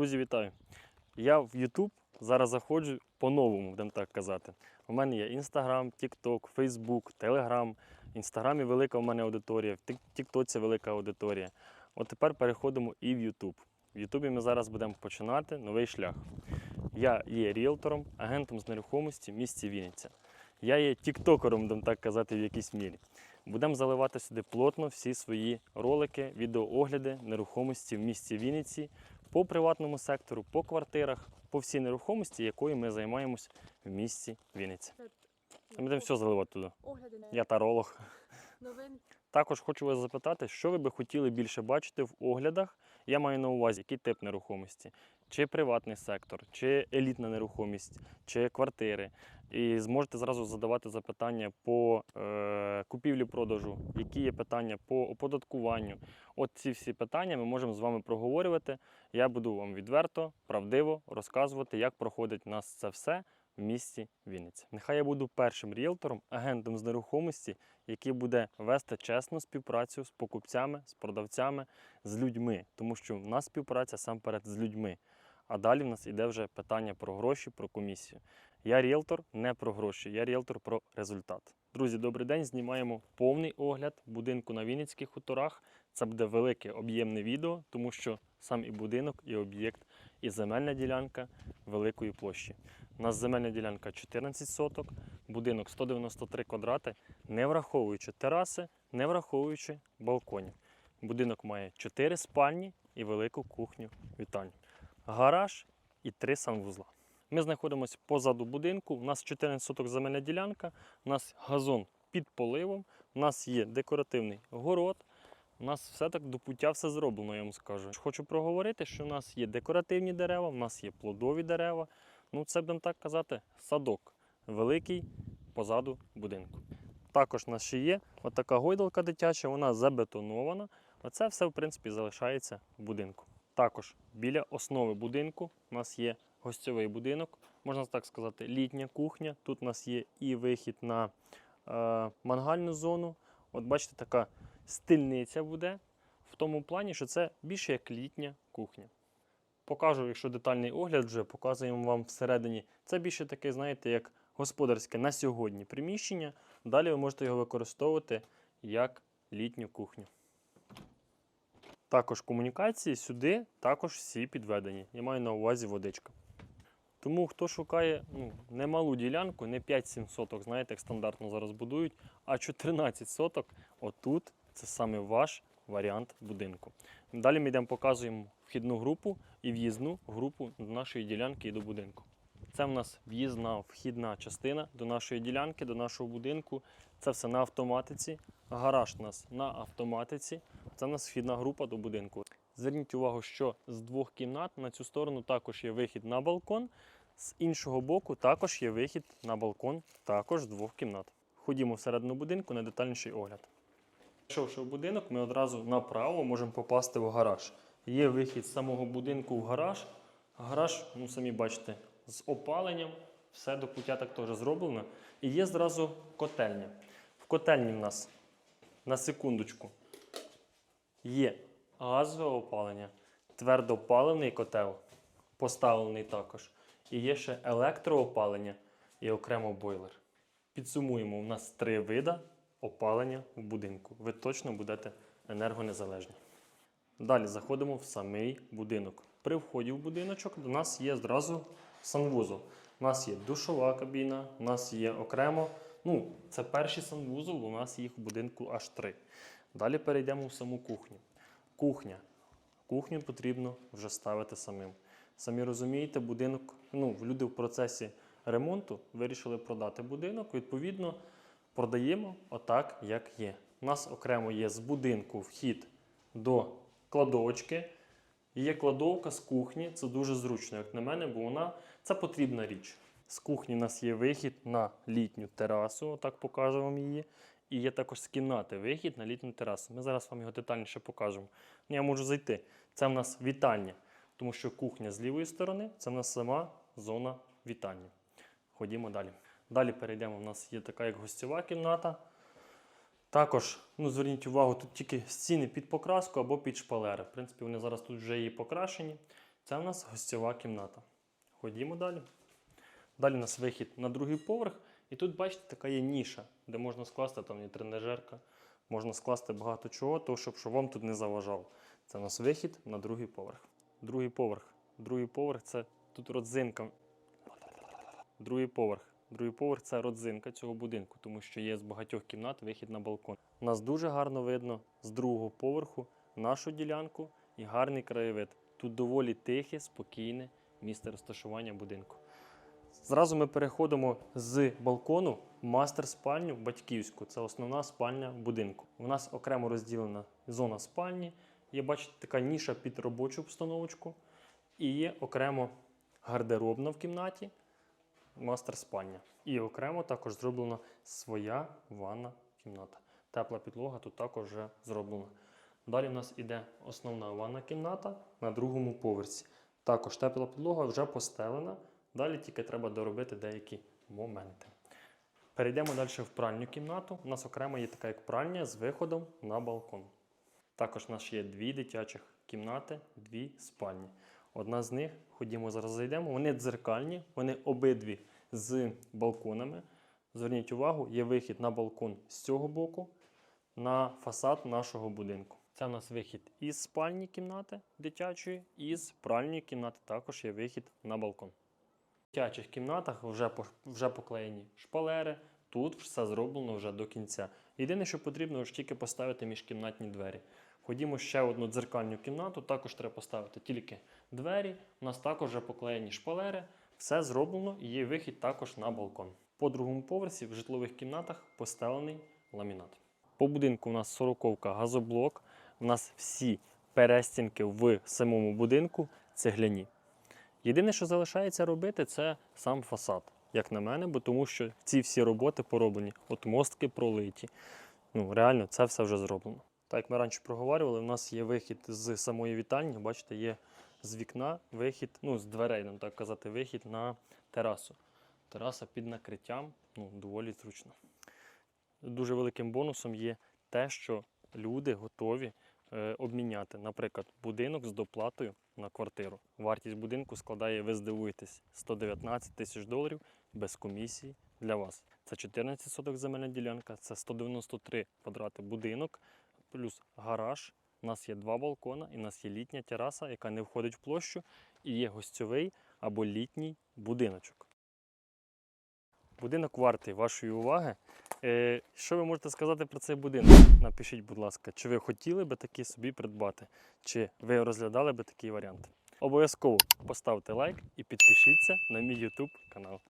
Друзі, вітаю! Я в YouTube зараз заходжу по-новому, будемо так казати. У мене є Instagram, TikTok, Facebook, Telegram. В Інстаграмі велика у мене аудиторія, в Тік- Тіктоці велика аудиторія. От тепер переходимо і в YouTube. В Ютубі ми зараз будемо починати новий шлях. Я є ріелтором, агентом з нерухомості в місті Вінниця. Я є тіктокером, будемо так казати, в якійсь мірі. Будемо заливати сюди плотно всі свої ролики, відеоогляди нерухомості в місті Вінниці по приватному сектору, по квартирах, по всій нерухомості, якою ми займаємось в місті Вінниця. Ми будемо все заливати туди. Огляди на Я таролог. новин. Також хочу вас запитати, що ви би хотіли більше бачити в оглядах. Я маю на увазі, який тип нерухомості, чи приватний сектор, чи елітна нерухомість, чи квартири. І зможете зразу задавати запитання по е, купівлі-продажу, які є питання по оподаткуванню. От ці всі питання ми можемо з вами проговорювати. Я буду вам відверто, правдиво розказувати, як проходить у нас це все в місті Вінниця. Нехай я буду першим ріелтором, агентом з нерухомості, який буде вести чесну співпрацю з покупцями, з продавцями, з людьми, тому що в нас співпраця сам перед з людьми. А далі в нас іде вже питання про гроші, про комісію. Я ріелтор не про гроші, я ріелтор про результат. Друзі, добрий день. Знімаємо повний огляд будинку на Вінницьких хуторах. Це буде велике об'ємне відео, тому що сам і будинок, і об'єкт, і земельна ділянка великої площі. У нас земельна ділянка 14 соток, будинок 193 квадрати, не враховуючи тераси, не враховуючи балконів. Будинок має 4 спальні і велику кухню вітальню, гараж і 3 санвузла. Ми знаходимося позаду будинку. У нас 14 соток земельна ділянка, у нас газон під поливом, у нас є декоративний город. У нас все так до пуття все зроблено, я вам скажу. Хочу проговорити, що у нас є декоративні дерева, у нас є плодові дерева. Ну, це будемо так казати, садок великий позаду будинку. Також у нас ще є отака гойдалка дитяча, вона забетонована. Оце все, в принципі, залишається в будинку. Також біля основи будинку у нас є гостьовий будинок, можна так сказати, літня кухня. Тут у нас є і вихід на е, мангальну зону. От бачите, така стильниця буде в тому плані, що це більше як літня кухня. Покажу, якщо детальний огляд вже показуємо вам всередині. Це більше таке, знаєте, як господарське на сьогодні приміщення. Далі ви можете його використовувати як літню кухню. Також комунікації сюди також всі підведені. Я маю на увазі водичка. Тому хто шукає ну, не малу ділянку, не 5-7 соток, знаєте, як стандартно зараз будують, а 14 соток, отут це саме ваш варіант будинку. Далі ми йдемо показуємо вхідну групу і в'їзну групу до нашої ділянки і до будинку. Це в нас в'їзна вхідна частина до нашої ділянки, до нашого будинку. Це все на автоматиці. Гараж у нас на автоматиці. Це в нас вхідна група до будинку. Зверніть увагу, що з двох кімнат на цю сторону також є вихід на балкон. З іншого боку також є вихід на балкон, також з двох кімнат. Ходімо всередину будинку на детальніший огляд. Зайшовши в будинок, ми одразу направо можемо попасти в гараж. Є вихід з самого будинку в гараж. Гараж, ну самі бачите, з опаленням, все до пуття так теж зроблено. І є зразу котельня. В котельні в нас на секундочку є газове опалення, твердопаливний котел, поставлений також. І є ще електроопалення і окремо бойлер. Підсумуємо, у нас три вида опалення в будинку. Ви точно будете енергонезалежні. Далі заходимо в самий будинок. При вході в будиночок до нас є зразу санвузол. У нас є душова кабіна, у нас є окремо. Ну, це перший санвузол, у нас їх в будинку аж три. Далі перейдемо в саму кухню. Кухня. Кухню потрібно вже ставити самим. Самі розумієте, будинок, ну, люди в процесі ремонту вирішили продати будинок. Відповідно, продаємо отак, як є. У нас окремо є з будинку вхід до кладовочки. Є кладовка з кухні, це дуже зручно, як на мене, бо вона це потрібна річ. З кухні у нас є вихід на літню терасу, отак покажу вам її. І є також з кімнати вихід на літню терасу. Ми зараз вам його детальніше покажемо. Ну, Я можу зайти. Це в нас вітальня, тому що кухня з лівої сторони це в нас сама зона вітальні. Ходімо далі. Далі перейдемо. У нас є така як гостьова кімната. Також, ну, зверніть увагу, тут тільки стіни під покраску або під шпалери. В принципі, вони зараз тут вже є покрашені. Це у нас гостьова кімната. Ходімо далі. Далі у нас вихід на другий поверх. І тут, бачите, така є ніша, де можна скласти там і тренажерка, можна скласти багато чого, того, щоб, щоб вам тут не заважало. Це у нас вихід на другий поверх. Другий поверх. Другий поверх це тут родзинка. Другий поверх. Другий поверх це родзинка цього будинку, тому що є з багатьох кімнат вихід на балкон. Нас дуже гарно видно з другого поверху нашу ділянку і гарний краєвид. Тут доволі тихе, спокійне місце розташування будинку. Зразу ми переходимо з балкону в мастер-спальню батьківську. Це основна спальня будинку. У нас окремо розділена зона спальні. Є, бачите, така ніша під робочу обстановочку. І є окремо гардеробна в кімнаті, мастер-спальня. І окремо також зроблена своя ванна кімната. Тепла підлога тут також вже зроблена. Далі в нас іде основна ванна кімната на другому поверсі. Також тепла підлога вже постелена. Далі тільки треба доробити деякі моменти. Перейдемо далі в пральню кімнату. У нас окремо є така як пральня з виходом на балкон. Також у нас є дві дитячих кімнати, дві спальні. Одна з них, ходімо зараз зайдемо, вони дзеркальні, вони обидві з балконами. Зверніть увагу, є вихід на балкон з цього боку на фасад нашого будинку. Це у нас вихід із спальні кімнати дитячої, і з кімнати також є вихід на балкон. В дитячих кімнатах вже, вже поклеєні шпалери. Тут все зроблено вже до кінця. Єдине, що потрібно, тільки поставити міжкімнатні двері. Ходімо ще одну дзеркальну кімнату, також треба поставити тільки двері. У нас також вже поклеєні шпалери. Все зроблено і є вихід також на балкон. По другому поверсі в житлових кімнатах постелений ламінат. По будинку у нас сороковка газоблок. У нас всі перестінки в самому будинку цегляні. Єдине, що залишається робити, це сам фасад, як на мене, бо тому що ці всі роботи пороблені, от мостки пролиті. Ну, реально, це все вже зроблено. Так як ми раніше проговорювали, у нас є вихід з самої вітальні, бачите, є з вікна вихід, ну, з дверей, нам так казати, вихід на терасу. Тераса під накриттям, ну, доволі зручно. Дуже великим бонусом є те, що люди готові е, обміняти, наприклад, будинок з доплатою на квартиру. Вартість будинку складає, ви здивуєтесь, 119 тисяч доларів без комісії для вас. Це 14 соток земельна ділянка, це 193 квадрати будинок, плюс гараж. У нас є два балкона, і у нас є літня тераса, яка не входить в площу, і є гостьовий або літній будиночок. Будинок вартий вашої уваги. Е, що ви можете сказати про цей будинок? Напишіть, будь ласка, чи ви хотіли би такий собі придбати, чи ви розглядали би такий варіант. Обов'язково поставте лайк і підпишіться на мій YouTube канал.